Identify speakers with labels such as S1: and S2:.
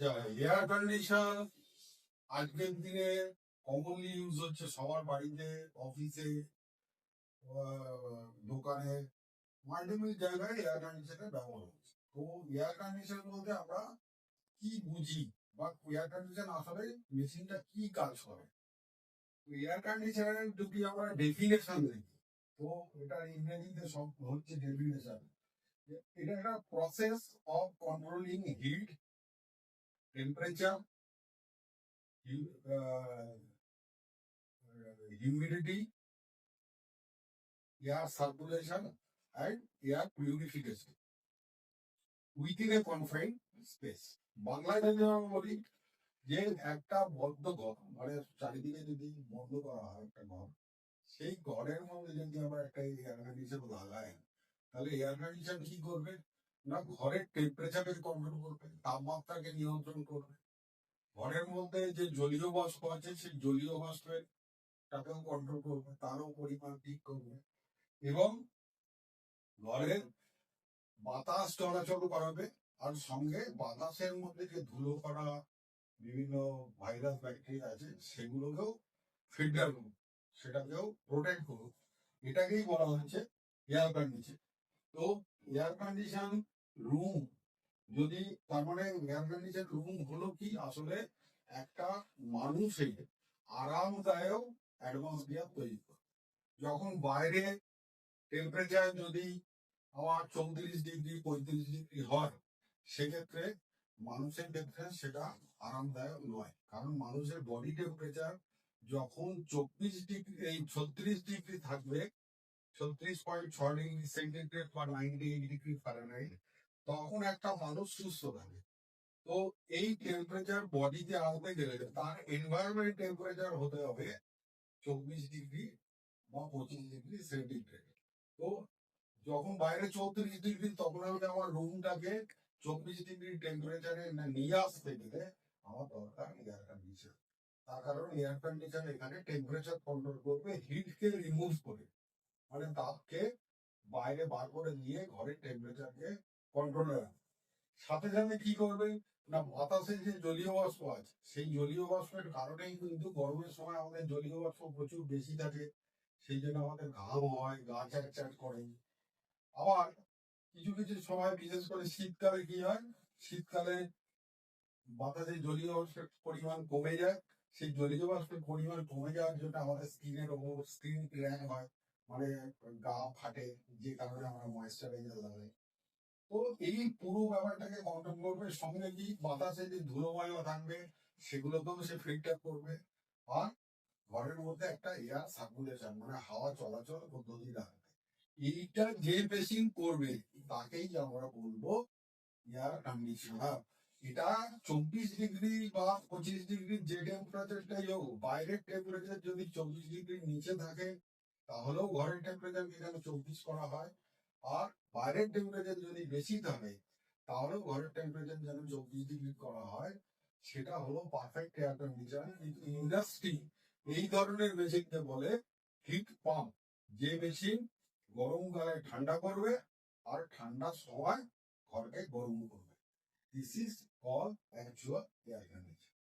S1: আচ্ছা air condition আজকের দিনে কমনলি ইউজ হচ্ছে সবার বাড়িতে অফিসে দোকানে মাল্টিপল জায়গায় এয়ার কন্ডিশনের ব্যবহার হচ্ছে। তো এয়ার কন্ডিশন বলতে আমরা কি বুঝি বা এয়ার কন্ডিশন আসলে মেশিনটা কি কাজ করে? তো এয়ার কন্ডিশনের যদি আমরা ডেফিনেশন দেখি, তো এটা ইংরেজিতে সব হচ্ছে ডেফিনেশন এটা একটা process of controlling heat temperature humidity, air circulation, and air purification within a confined space. বাংলায় যদি আমরা বলি যে একটা বদ্ধ ঘর মানে চারিদিকে যদি বন্ধ করা হয় একটা ঘর, সেই ঘরের মধ্যে যদি আমরা একটা এয়ার কন্ডিশন লাগাই, তাহলে এয়ার কন্ডিশন কি করবে? না, ঘরের টেম্পারেচারকে কন্ট্রোল করবে তাপমাত্রাকে নিয়ন্ত্রণ করবে। ঘরের মধ্যে যে জলীয় বাষ্প আছে, সেই জলীয় বাষ্পের তাকেও কন্ট্রোল করবে, তারও পরিমাণ ঠিক করবে। এবং ঘরের বাতাস চলাচল করাবে, আর সঙ্গে বাতাসের মধ্যে যে ধুলো করা, বিভিন্ন ভাইরাস ব্যাকটেরিয়া আছে, সেগুলোকেও ফিল্টার করুক সেটাকেও প্রোটেক্ট করুক এটাকেই বলা হচ্ছে এয়ার কন্ডিশন তো এয়ার কন্ডিশন রুম যদি তার মানে এয়ার রুম হলো কি? আসলে একটা মানুষের আরামদায়ক অ্যাটমসফিয়ার তৈরি করে। যখন বাইরে টেম্পারেচার যদি আমার চৌত্রিশ ডিগ্রি, পঁয়ত্রিশ ডিগ্রি হয়, সেক্ষেত্রে মানুষের ক্ষেত্রে সেটা আরামদায়ক নয়। কারণ মানুষের বডি টেম্পারেচার যখন চব্বিশ ডিগ্রি, এই ছত্রিশ ডিগ্রি থাকবে, ছত্রিশ পয়েন্ট ছয় ডিগ্রি সেন্টিগ্রেড বা নাইনটি ডিগ্রি ফারেনহাইট তখন একটা মানুষ সুস্থ থাকে। তো এই টেম্পারেচার বডিতে আনতে গেলে তার এনভায়রনমেন্ট টেম্পারেচার হতে হবে চব্বিশ ডিগ্রি বা পঁচিশ ডিগ্রি সেন্টিগ্রেড তো যখন বাইরে চৌত্রিশ ডিগ্রি তখন আমি আমার রুমটাকে চব্বিশ ডিগ্রি টেম্পারেচারে নিয়ে আসতে গেলে আমার দরকার এয়ার কন্ডিশন তার কারণ এয়ার কন্ডিশন এখানে টেম্পারেচার কন্ট্রোল করবে হিটকে রিমুভ করে। মানে তাপকে বাইরে বার করে নিয়ে ঘরের টেম্পারেচারকে কন্ট্রোলে সাথে সাথে কি করবে? না, বাতাসে যে জলীয় বাষ্প আছে, সেই জলীয় বাষ্পের কারণেই কিন্তু গরমের সময় আমাদের জলীয় বাষ্প প্রচুর বেশি থাকে। সেই জন্য আমাদের ঘাম হয়, গা চ্যাট করে। আবার কিছু কিছু সময়, বিশেষ করে শীতকালে কি হয়? শীতকালে বাতাসে জলীয় বাষ্পের পরিমাণ কমে যায়। সেই জলীয় বাষ্পের পরিমাণ কমে যাওয়ার জন্য আমাদের স্কিনের ওপর স্কিন ক্র্যাক হয়। মানে গা ফাটে, যে কারণে আমরা ময়েশ্চারাইজার লাগাই। তো এই পুরো ব্যাপারটাকে কন্ট্রোল করবে, সঙ্গে কি বাতাসে যে ধুলোময় থাকবে, সেগুলোকেও সে ফিল্টার করবে। আর ঘরের মধ্যে একটা এয়ার সার্কুলেশন মানে হাওয়া চলাচল পদ্ধতি রাখবে। এইটা যে মেশিন করবে, তাকেই আমরা বলব এয়ার কন্ডিশনার এটা চব্বিশ ডিগ্রি বা পঁচিশ ডিগ্রি যে টেম্পারেচারটাই হোক, বাইরের টেম্পারেচার যদি চব্বিশ ডিগ্রির নিচে থাকে, তাহলেও ঘরের টেম্পারেচার এখানে চব্বিশ করা হয়। আর বাইরের টেম্পারেচার যদি বেশি থাকে তাহলেও ঘরের টেম্পারেচার যেন চব্বিশ ডিগ্রি করা হয়, সেটা হলো পারফেক্ট এয়ার কন্ডিশন কিন্তু ইন্ডাস্ট্রি এই ধরনের মেশিনকে বলে হিট পাম্প যে মেশিন গরমকালে ঠান্ডা করবে আর ঠান্ডার সময় ঘরকে গরম করবে। This is all actual air condition